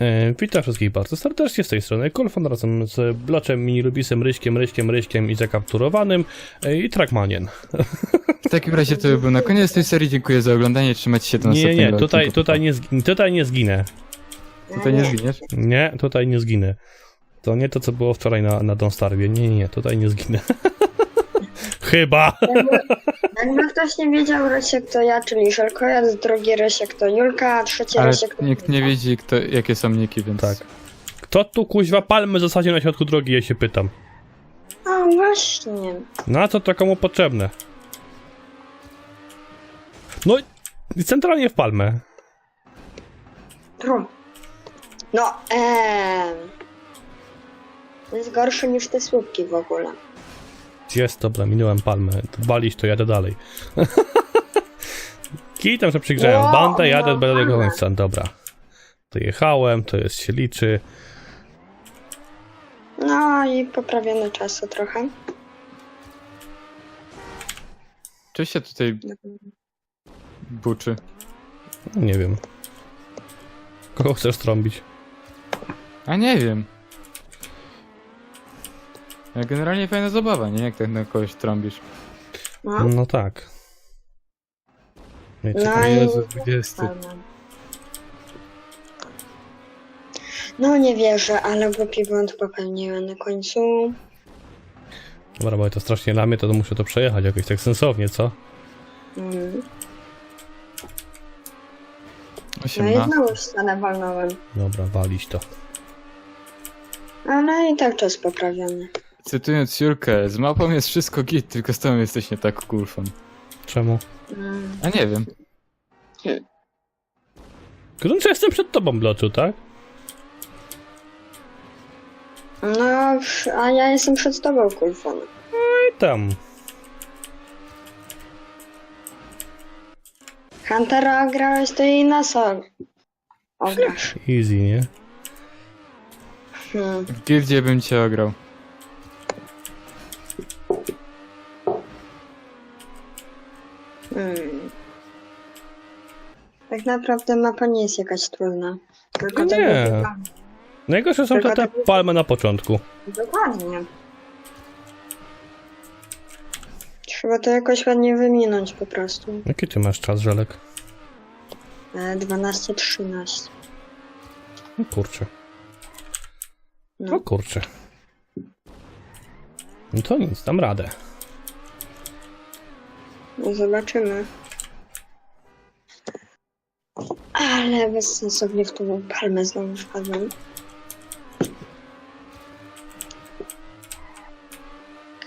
E, witam wszystkich bardzo serdecznie z tej strony Kulfon razem z Bloczem, Minilubisem, Ryśkiem, Ryśkiem, Ryśkiem i Zakapturowanym e, i Trackmanien. W takim razie to by był na koniec tej serii. Dziękuję za oglądanie. Trzymajcie się do Nie, następnego nie, tutaj, tutaj, nie, zgi- tutaj nie zginę. Tutaj nie zginiesz? Nie, tutaj nie zginę. To nie to, co było wczoraj na, na Don Starwie. Nie, nie, nie, tutaj nie zginę. Chyba. Jakby, jakby ktoś nie wiedział, Rysiek to ja, czyli Żelkojad, drugi Rysiek to Julka, a trzeci Ale Rysiek to nikt nie wiedzi, kto, jakie są niki, więc... Tak. Kto tu kuźwa palmy zasadził na środku drogi, ja się pytam. A właśnie. Na co to komu potrzebne? No i centralnie w palmę. Trum. No, eee. Jest gorszy niż te słupki w ogóle. Jest, dobra, minąłem palmę. Walić to jadę dalej. Kitem, że przygrzałem Wow, bandę, jadę do tego końca. Dobra. To jechałem, to jest się liczy. No i poprawione czasy trochę. Czy się tutaj buczy? Nie wiem. Kogo chcesz trąbić? A nie wiem. Generalnie fajna zabawa, nie? Jak tak na kogoś trąbisz. No, No tak. No i... Jezu, 20. No nie wierzę, ale głupi błąd popełniłem na końcu. Dobra, bo to strasznie dla mnie, to muszę to przejechać jakoś tak sensownie, co? Mm. No i 18. znowu w ścianę walnąłem. Dobra, walić to. Ale i tak czas poprawiony. Cytując Julkę, z mapą jest wszystko git, tylko z tobą jesteś nie tak kulfon. Czemu? Mm. A nie wiem. Gruncie jestem przed tobą, Bloczu, tak? No, a ja jestem przed tobą, Kulfon. I tam. Huntera grałeś, to i nas o- ograsz. Easy, nie? Hmm. W gildzie bym cię ograł. Hmm. Tak naprawdę mapa nie jest jakaś trudna. Tylko Nie. tego Najgorsze są Tylko te, te tak- palmy na początku. Dokładnie. Trzeba to jakoś ładnie wyminąć po prostu. Jaki ty masz czas, Żelek? E, 12-13. No kurczę. No No. kurczę. No to nic, dam radę. no zobaczymy. Ale bezsensownie w tą palmę znowu wpadłem.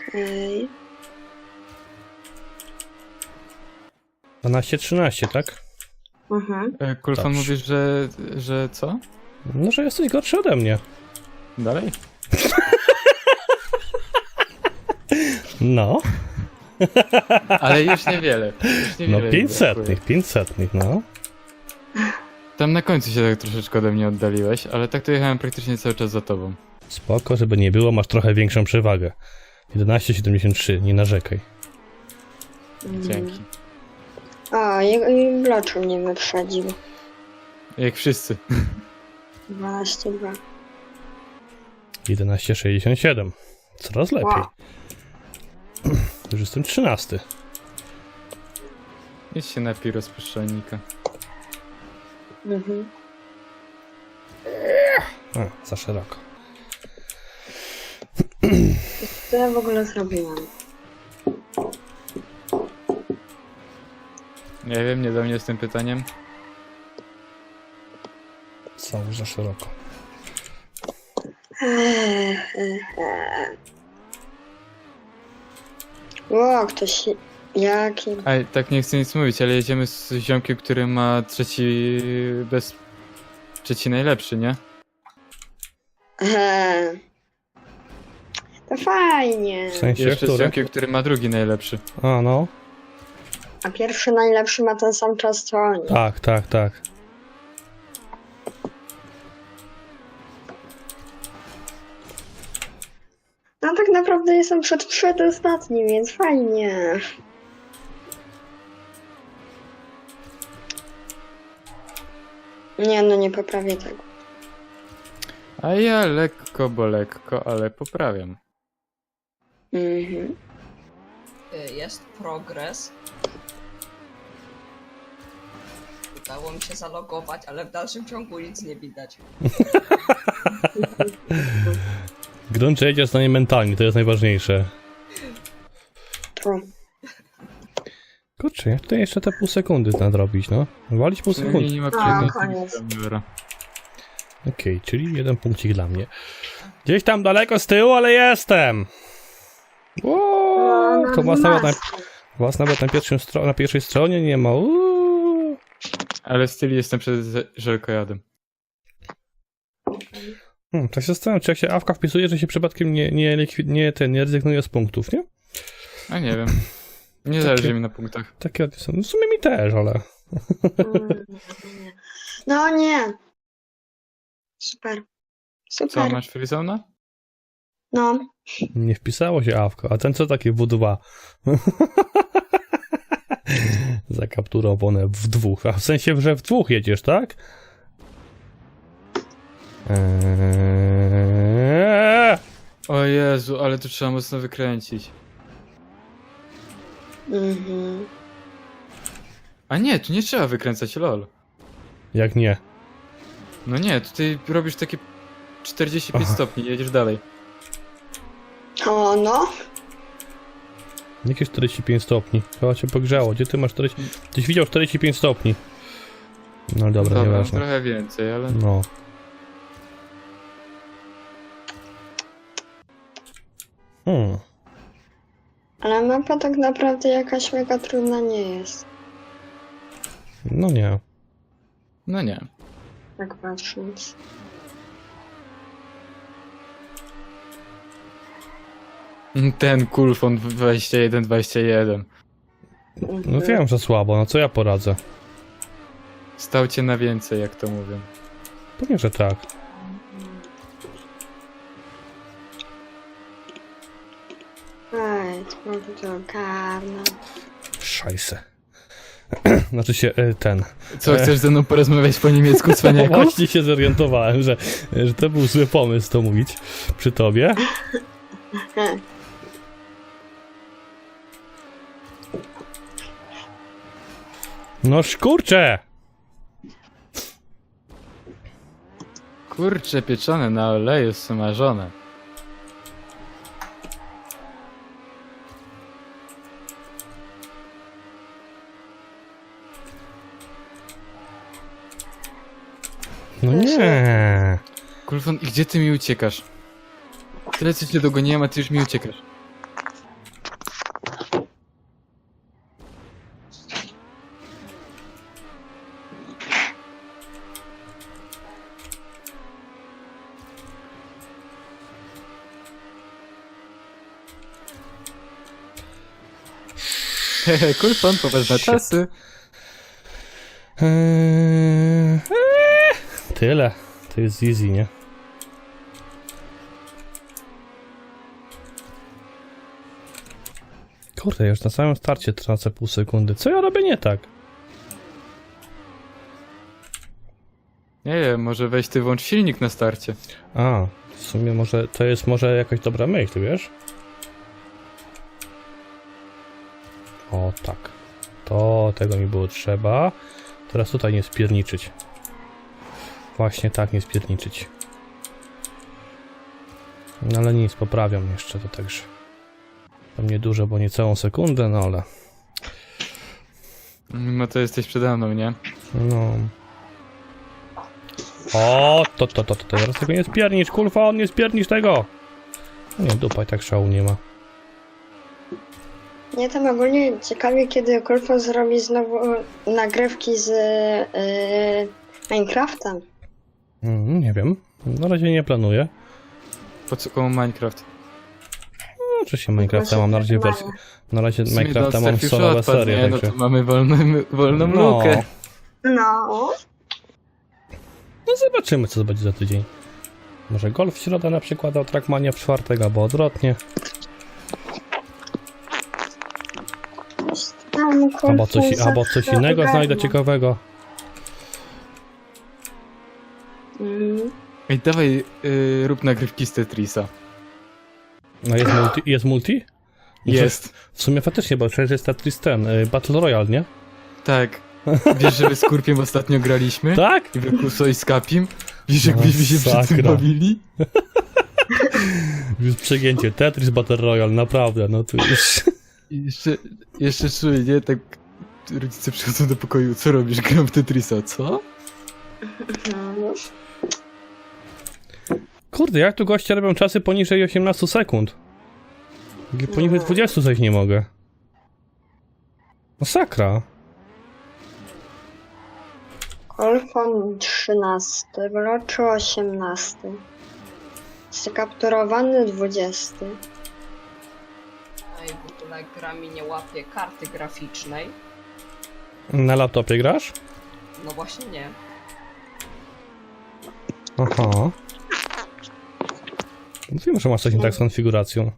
Okej. 12-13, tak? Mhm. E, Kulfon Dobrze. mówisz, że, że co? No, że jesteś gorszy ode mnie. Dalej? No, Ale już niewiele. Już no niewiele 500, brakuje. 500, no. Tam na końcu się tak troszeczkę ode mnie oddaliłeś, ale tak to jechałem praktycznie cały czas za tobą. Spoko, żeby nie było, masz trochę większą przewagę. 11,73, nie narzekaj. Dzięki. O, i, i Bloczu mnie wyprzedził. Jak wszyscy. 12-2. 11,67. Coraz lepiej. Już jestem 13. Idź się napij rozpuszczalnika. Mhm. A, za szeroko. Co ja w ogóle zrobiłam? Nie wiem, nie do mnie z tym pytaniem. Znowu za szeroko. Eee, eee, eee. O, ktoś... Jaki... Ej, tak nie chcę nic mówić, ale jedziemy z ziomkiem, który ma trzeci bez... Trzeci najlepszy, nie? Eee. To fajnie. W sensie, Jeszcze z który? ziomkiem, który ma drugi najlepszy. A, no. A pierwszy najlepszy ma ten sam czas co oni. Tak, tak, tak. No tak naprawdę jestem przed przedostatnim, więc fajnie. Nie no, nie poprawię tego. A ja lekko, bo lekko, ale poprawiam. Mhm. Y, Jest progres. Udało mi się zalogować, ale w dalszym ciągu nic nie widać. Gruncie jedzie stanie mentalnie, to jest najważniejsze. Kurczę, jak tutaj jeszcze te pół sekundy nadrobić, no? Walić pół sekundy. nie ma A, koniec. Okej, czyli jeden punkcik dla mnie. Gdzieś tam daleko z tyłu, ale jestem! Ło, to was nawet, na, was nawet na, pierwszym stro, na pierwszej stronie nie ma. Uuu. Ale styl jestem przed żelkojadem. Hmm, tak się zastanawiam, czy jak się awka wpisuje, że się przypadkiem nie, nie, likwi- nie, ten, nie rezygnuje z punktów, nie? A nie wiem. Nie zależy mi na punktach. Takie są. No w sumie mi też, ale. Mm, No nie. Super. Co, Super. masz Freezona? No. Nie wpisało się awka. A ten co takie W2? Zakapturowane w dwóch. A w sensie, że w dwóch jedziesz, tak? Eee... O Jezu, ale tu trzeba mocno wykręcić. Mhm. A nie, tu nie trzeba wykręcać, lol. Jak nie? No nie, tutaj robisz takie 45 Aha. stopni, jedziesz dalej. O no. Jakie 45 stopni? Chyba cię pogrzało. Gdzie ty masz 40... Tyś widział 45 stopni. No dobra, Dobra, nieważne. trochę więcej, ale... No. Hmm. Ale mapa tak naprawdę jakaś mega trudna nie jest. No nie. No nie. Tak patrząc. Ten Kulfon 21-21. No wiem, że słabo, no co ja poradzę? Stał cię na więcej, jak to mówią. Pewnie, że tak. Ogarnąć. Szajse. znaczy się, e, ten. Co, chcesz ze mną porozmawiać po niemiecku, cwaniaku? Właśnie się zorientowałem, że, że to był zły pomysł to mówić przy tobie. No szkurcze! Kurcze pieczone na oleju smażone. No nie. Kulfon, i gdzie ty mi uciekasz? Tyle co cię dogoniłem, a ty już mi uciekasz. Kulfon, poważne Shit. czasy. Eee, tyle. To jest easy, nie? Kurde, już na samym starcie tracę pół sekundy. Co ja robię nie tak? Nie wiem, może weź ty włącz silnik na starcie. A, w sumie może to jest może jakaś dobra myśl, wiesz? O tak. To tego mi było trzeba. Teraz tutaj nie spierniczyć. Właśnie tak, nie spierniczyć. No ale nic, poprawiam jeszcze to także. Tam nie dużo, bo nie całą sekundę, no ale... Mimo to jesteś przede mną, nie? No. O, to, to, to, to, to, teraz tego nie spiernicz, kurwa, on nie spiernicz tego! Nie, dupa i tak szału nie ma. Mnie tam ogólnie ciekawi, kiedy Kulfo zrobi znowu nagrywki z yy, Minecraftem. Mm, nie wiem, na razie nie planuję. Po co komu Minecraft? No, oczywiście Minecrafta mam na razie wersję. Na razie Minecrafta mam solowe serie, nie? No to mamy wolną, wolną No. lukę. No. No zobaczymy, co to będzie za tydzień. Może golf w środę na przykład, a Trackmania w czwartek, albo odwrotnie. Albo coś, albo coś innego znajdę ciekawego. Ej, dawaj, yy, rób nagrywki z Tetrisa. No jest multi? Jest multi? Jest. W sumie faktycznie, bo przecież jest Tetris ten, y, Battle Royale, nie? Tak. Wiesz, że my z Kurpiem ostatnio graliśmy? Tak? I wykusło i z Kapim? Wiesz, jak byśmy się przy tym Masakra. bawili? Już przegięcie, Tetris Battle Royale, naprawdę, no tu już... I jeszcze, jeszcze czuję, nie? Tak rodzice przychodzą do pokoju, co robisz? Gram w Tetrisa, co? No, Kurde, jak tu goście robią czasy poniżej 18 sekund? Poniżej 20 zejść nie mogę. Masakra. Kolfon 13, Wroczu 18. Skapturowany 20. No i w ogóle gra mi nie łapie karty graficznej. Na laptopie grasz? No właśnie nie. Aha. Wiem, że masz coś nie tak z konfiguracją.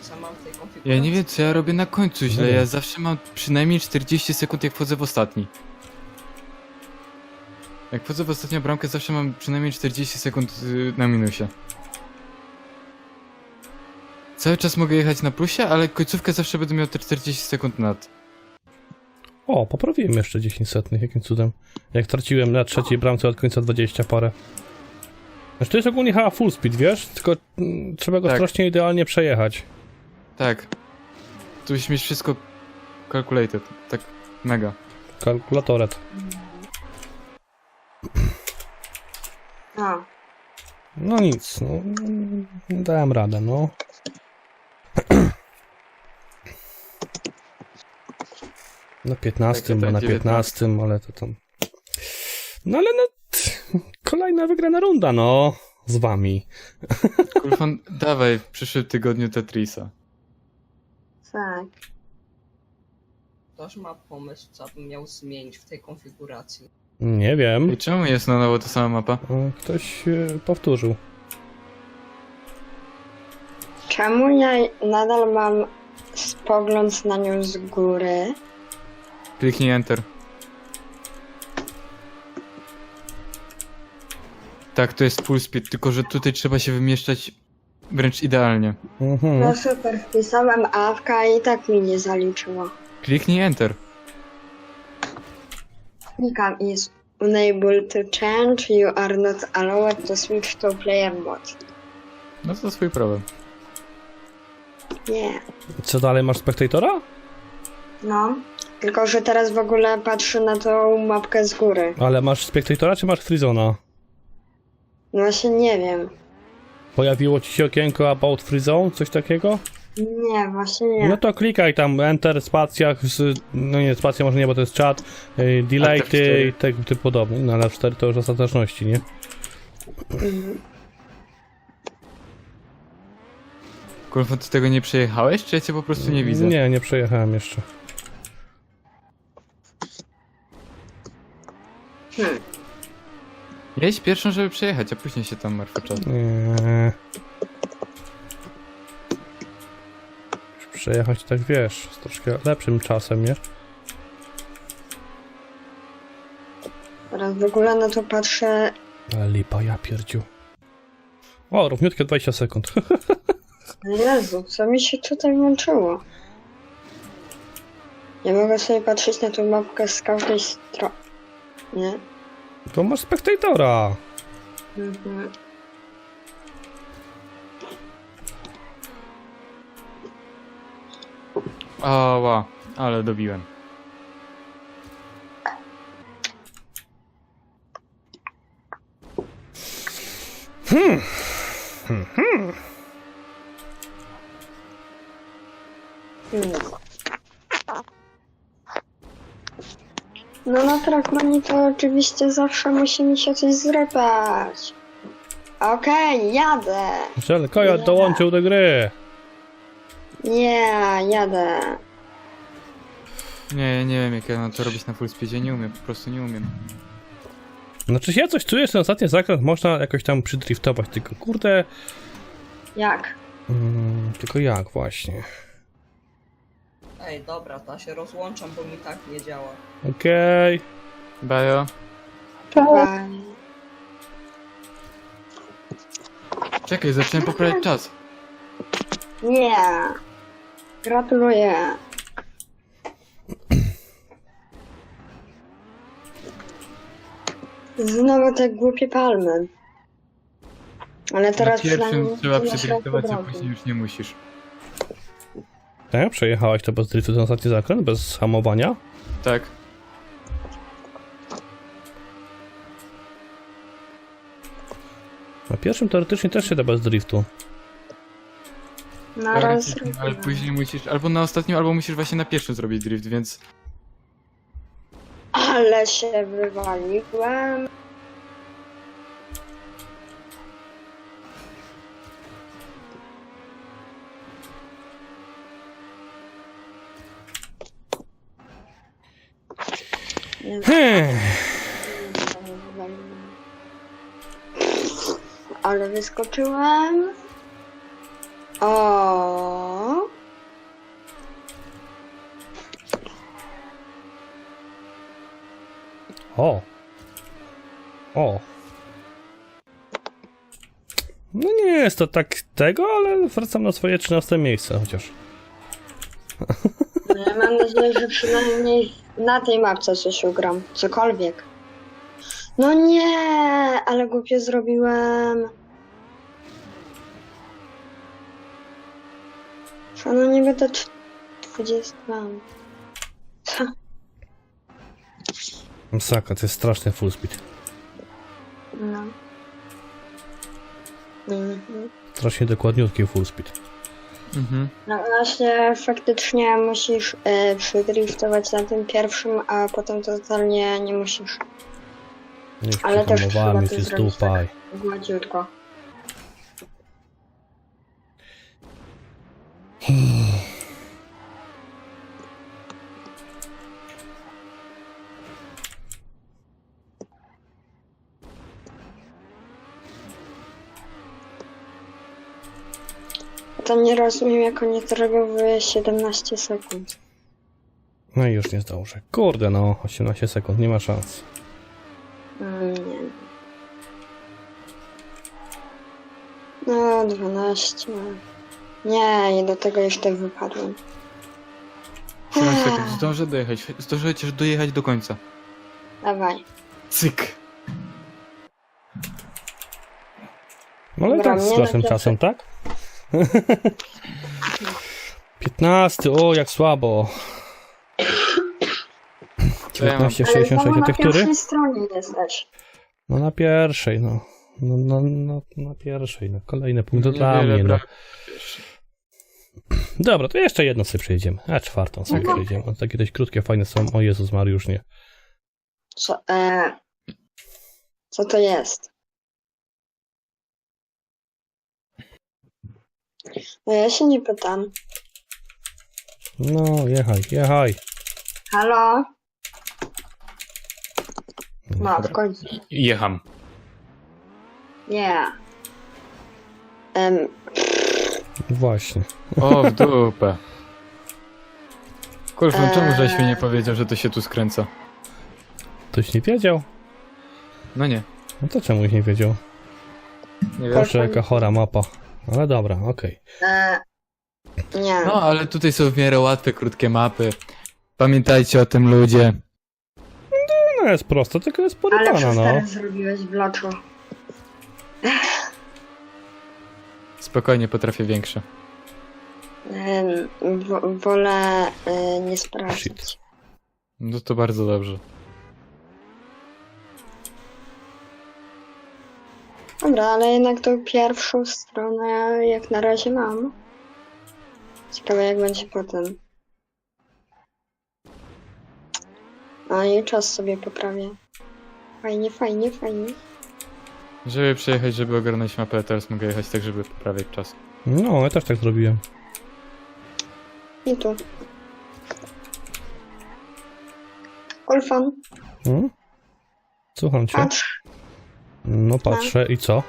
Co mam w tej konfiguracji? Ja nie wiem, co ja robię na końcu źle. Ja zawsze mam przynajmniej 40 sekund, jak wchodzę w ostatni. Jak wchodzę w ostatnią bramkę, zawsze mam przynajmniej 40 sekund y, na minusie. Cały czas mogę jechać na plusie, ale końcówkę zawsze będę miał te 40 sekund nad. O, poprawiłem jeszcze 10 setnych, jakim cudem. Jak traciłem na trzeciej bramce od końca 20 parę. Znaczy to jest ogólnie chyba full speed, wiesz? Tylko mm, trzeba go Tak. strasznie idealnie przejechać. Tak. Tu musisz mieć wszystko calculated. Tak mega. Kalkulatoret. A, No nic, no. mm, Dałem radę, no. Na 15, Tak, bo tak, na 15, ale to tam. No ale no. Kolejna wygrana runda, no. Z wami. Kulfan, dawaj w przyszłym tygodniu Tetrisa. tak. Ktoś ma pomysł, co bym miał zmienić w tej konfiguracji. Nie wiem. I czemu jest na nowo ta sama mapa? O, Ktoś e, powtórzył. Czemu ja nadal mam spogląd na nią z góry? Kliknij Enter. Tak, to jest full speed, tylko że tutaj trzeba się wymieszczać wręcz idealnie. Mhm. No super, wpisałem AFK i tak mi nie zaliczyło. Kliknij Enter. Klikam is unable to change, you are not allowed to switch to player mode. No to swój problem. Nie. Co dalej masz spektatora? No. Tylko, że teraz w ogóle patrzę na tą mapkę z góry. Ale masz spektatora czy masz Frizona? No właśnie nie wiem. Pojawiło ci się okienko About Free Zone, coś takiego? Nie, właśnie nie. No to klikaj tam Enter, spacja, z, no nie, spacja może nie, bo to jest czat, y, delay Alt F4. i tego typu podobny. No ale 4 to już ostateczności, nie? Mhm. Kulfan, ty tego nie przejechałeś, czy ja cię po prostu nie widzę? Nie, nie przejechałem jeszcze. Hmm. Jedź pierwszą, żeby przejechać, a później się tam czas. Nie. Już Przejechać tak wiesz, z troszkę lepszym czasem, nie? Teraz w ogóle na to patrzę. Ale lipa, ja pierdziu. O, równiutkie 20 sekund. Jezu, co mi się tutaj włączyło? Nie mogę sobie patrzeć na tą mapkę z każdej strony. Nie? To masz spektatora. Mhm. Ała, ale dobiłem. Hmm. No na Trackmanie to oczywiście zawsze musi mi się coś zrypać. Okej, jadę. Żel Kojot dołączył do gry. Nie, jadę. Nie, ja nie wiem jak ja mam to robić na full speedzie, nie umiem, po prostu nie umiem. Znaczy ja coś czuję, że ten ostatni zakręt można jakoś tam przydriftować, tylko kurde... Jak? Mm, tylko jak właśnie? Ej, dobra, ta się rozłączam, bo mi tak nie działa. Okej. Bajo. Czekaj, zaczynam poprawiać czas. Nie. Gratuluję. Znowu te głupie palmy. Ale teraz Na pierwszym przynajmniej trzeba nie a później już nie musisz. Tak? Przejechałaś to bez driftu ten ostatni zakręt, bez hamowania? Tak. Na pierwszym teoretycznie też się da bez driftu. Na raz Teoretycznie, ale później musisz albo na ostatnim, albo musisz właśnie na pierwszym zrobić drift, więc Ale się wywaliłem. Hmm. Ale wyskoczyłem. O. O. O. No nie jest to tak tego, ale wracam na swoje 13 miejsce chociaż. No Ja mam nadzieję, że przynajmniej na tej mapce coś ugram. Cokolwiek. No nie, ale głupio zrobiłem. Co, no nie będę tw- 20 mam. Masakra, to jest straszny full speed. No. Mhm. Strasznie dokładniutki full speed. Mhm. No właśnie, faktycznie musisz y, przydriftować na tym pierwszym, a potem totalnie nie musisz. Już Ale też trzeba to jest zrobić dupaj. Gładziutko. To nie rozumiem, jak oni to robią w 17 sekund. No i już nie zdążę. Kurde no, 18 sekund, nie ma szans. Mm, nie. No, 12. Nie, i do tego jeszcze wypadłem. 7 sekund. Zdążę dojechać. Zdążę chociaż dojechać do końca. Dawaj. Cyk. No ale Dobra, tak z mnie na czasem, tak? 15, o jak słabo. To ja mam. 19, Ale 66, znowu a na ty który? pierwszej stronie jesteś. No na pierwszej, no. No, no, no na pierwszej, no. Kolejny punkt dla Niewiele mnie, no. brak. Dobra, to jeszcze jedno sobie przejdziemy. A czwartą sobie Mhm. przejdziemy. One takie dość krótkie, fajne są. O Jezus Mariusz, nie. Co, e, co to jest? No ja się nie pytam. No, jechaj, jechaj. Halo? No, w końcu. Jecham. Nie. Em, Właśnie. O, w dupę. Kulfon, czemu żeś mi nie powiedział, że to się tu skręca? Ktoś nie wiedział? No nie. No to czemuś nie wiedział? Nie wiem. Proszę, jaka chora mapa. Ale dobra, okej. e, nie. No, ale tutaj są w miarę łatwe, krótkie mapy. Pamiętajcie o tym ludzie. No jest prosto, tylko jest Ale porypana, przez no. teraz zrobiłeś w loczu. Spokojnie, potrafię większe. Em, wo, wolę e, nie sprawdzać. Shit. No to bardzo dobrze. Dobra, ale jednak tą pierwszą stronę jak na razie mam. Ciekawe jak będzie potem. No i czas sobie poprawię. Fajnie, fajnie, fajnie. Żeby przejechać, żeby ogarnąć mapę, teraz mogę jechać tak, żeby poprawiać czas. No, ja też tak zrobiłem. I tu. Olfan, Hmm? Słucham cię. patrz. No patrzę i co?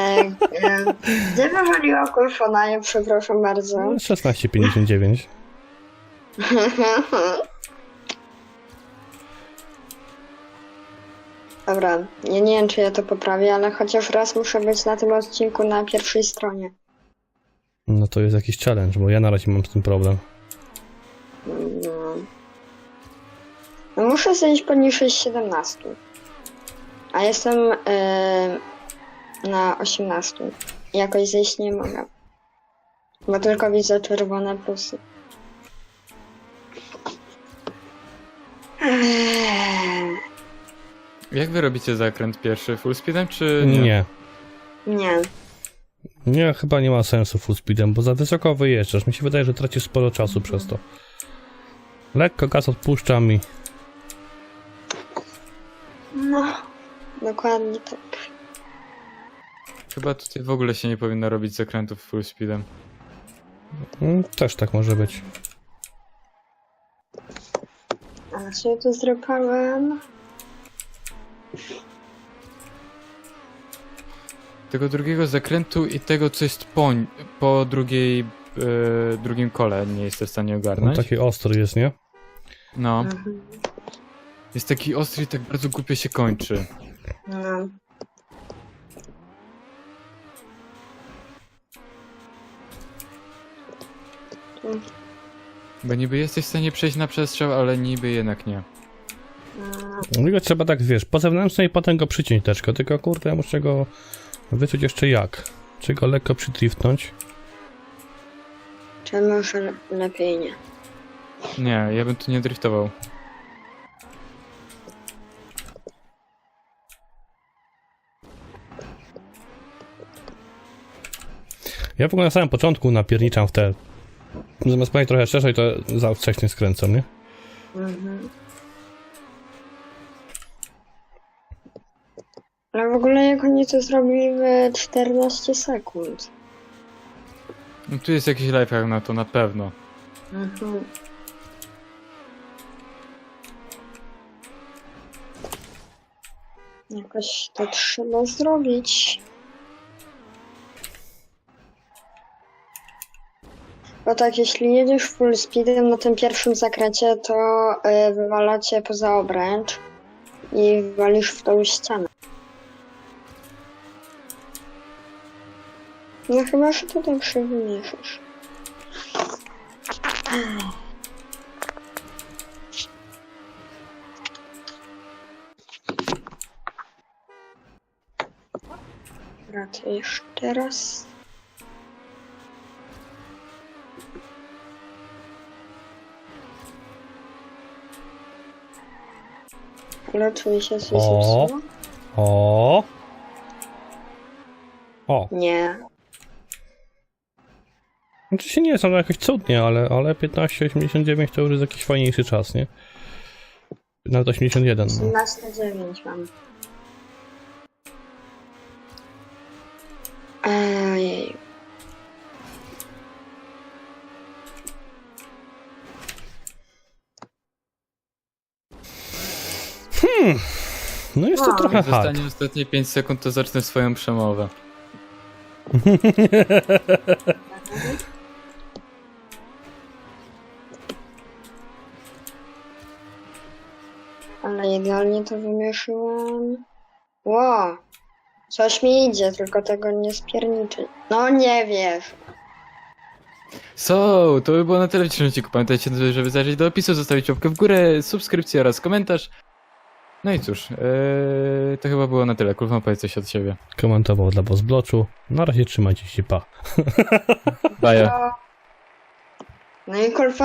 E, e, gdzie wywaliła Kolfona? Ja przepraszam bardzo. No, 16,59. Dobra, ja nie wiem, czy ja to poprawię, ale chociaż raz muszę być na tym odcinku na pierwszej stronie. No to jest jakiś challenge, bo ja na razie mam z tym problem. No. No muszę zejść poniżej 17. A jestem yy, na 18. Jakoś zejść nie mogę. Bo tylko widzę czerwone plusy. Eee, Jak wy robicie zakręt pierwszy? Full speedem czy nie? Nie. Nie. Nie, chyba nie ma sensu full speedem, bo za wysoko wyjeżdżasz. Mi się wydaje, że tracisz sporo czasu przez to. Lekko gaz odpuszczam i... No. Dokładnie tak. Chyba tutaj w ogóle się nie powinno robić zakrętów full speedem. Mm, Też tak może być. Co ja tu zrobiłem? Tego drugiego zakrętu i tego, co jest po, po drugiej, e, drugim kole nie jestem w stanie ogarnąć. taki ostry jest, nie? No, Mhm. jest taki ostry i tak bardzo głupio się kończy. No. Bo niby jesteś w stanie przejść na przestrzał, ale niby jednak nie. No. No go trzeba tak, wiesz, po zewnętrznej i potem go przyciąć teczko, tylko kurde, ja muszę go wyczuć jeszcze jak. Czy go lekko przytriftnąć? Czy może le- lepiej nie? Nie, ja bym tu nie driftował. Ja w ogóle na samym początku napierniczam w te... Zamiast pojechać trochę szerzej, to za wcześnie skręcam, nie? Mhm. Ale w ogóle jak oni to zrobili w 14 sekund. No tu jest jakiś lifehack na to, na pewno. Mhm. Jakoś to trzeba zrobić. Bo tak, jeśli jedziesz full speedem na tym pierwszym zakręcie, to y, wywala cię poza obręcz i walisz w tą ścianę. No chyba, że to się wymierzysz. Dobra, jeszcze raz. Ale czuję się coś O. O. O. Nie. Znaczy się nie są jakoś cudnie, ale, ale 15,89 to już jest jakiś fajniejszy czas, nie? Nawet 81. No. 18 na 9 mam. No jest to No. trochę Jak hard. zostanie ostatnie 5 sekund, to zacznę swoją przemowę. Ale idealnie to wymierzyłam. Ło! Coś mi idzie, tylko tego nie spierniczy. No nie wiesz. So, to by było na tyle w dzisiejszym odcinku. Pamiętajcie, żeby zajrzeć do opisu, zostawić łapkę w górę, subskrypcję oraz komentarz. No i cóż, yy, to chyba było na tyle. Kulwa, powiedz coś od siebie. Komentował dla Boss Bloczu. Na razie trzymajcie się, pa. Bye. No i kurwa